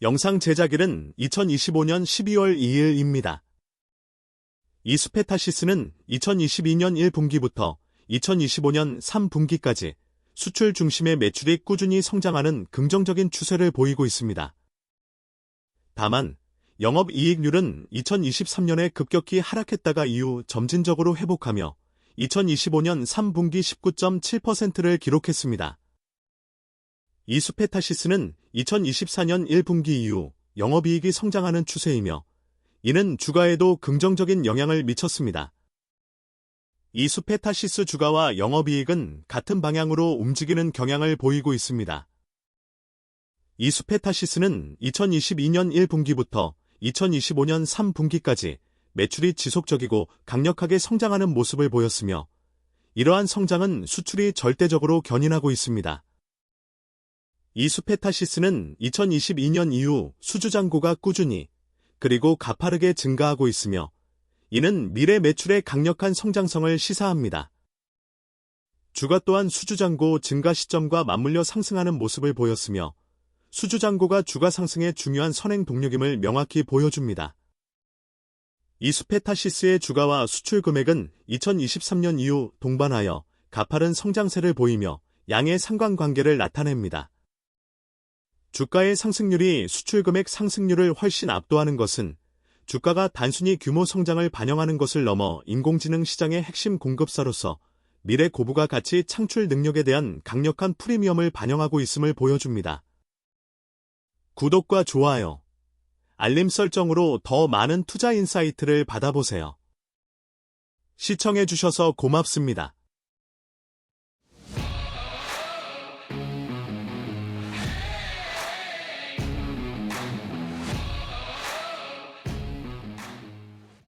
영상 제작일은 2025년 12월 2일입니다. 이스페타시스는 2022년 1분기부터 2025년 3분기까지 수출 중심의 매출이 꾸준히 성장하는 긍정적인 추세를 보이고 있습니다. 다만 영업이익률은 2023년에 급격히 하락했다가 이후 점진적으로 회복하며 2025년 3분기 19.7%를 기록했습니다. 이스페타시스는 2024년 1분기 이후 영업이익이 성장하는 추세이며 이는 주가에도 긍정적인 영향을 미쳤습니다. 이스페타시스 주가와 영업이익은 같은 방향으로 움직이는 경향을 보이고 있습니다. 이스페타시스는 2022년 1분기부터 2025년 3분기까지 매출이 지속적이고 강력하게 성장하는 모습을 보였으며 이러한 성장은 수출이 절대적으로 견인하고 있습니다. 이스페타시스는 2022년 이후 수주잔고가 꾸준히 그리고 가파르게 증가하고 있으며 이는 미래 매출의 강력한 성장성을 시사합니다. 주가 또한 수주잔고 증가 시점과 맞물려 상승하는 모습을 보였으며 수주잔고가 주가 상승의 중요한 선행 동력임을 명확히 보여줍니다. 이스페타시스의 주가와 수출 금액은 2023년 이후 동반하여 가파른 성장세를 보이며 양의 상관관계를 나타냅니다. 주가의 상승률이 수출 금액 상승률을 훨씬 압도하는 것은 주가가 단순히 규모 성장을 반영하는 것을 넘어 인공지능 시장의 핵심 공급사로서 미래 고부가 가치 창출 능력에 대한 강력한 프리미엄을 반영하고 있음을 보여줍니다. 구독과 좋아요, 알림 설정으로 더 많은 투자 인사이트를 받아보세요. 시청해주셔서 고맙습니다.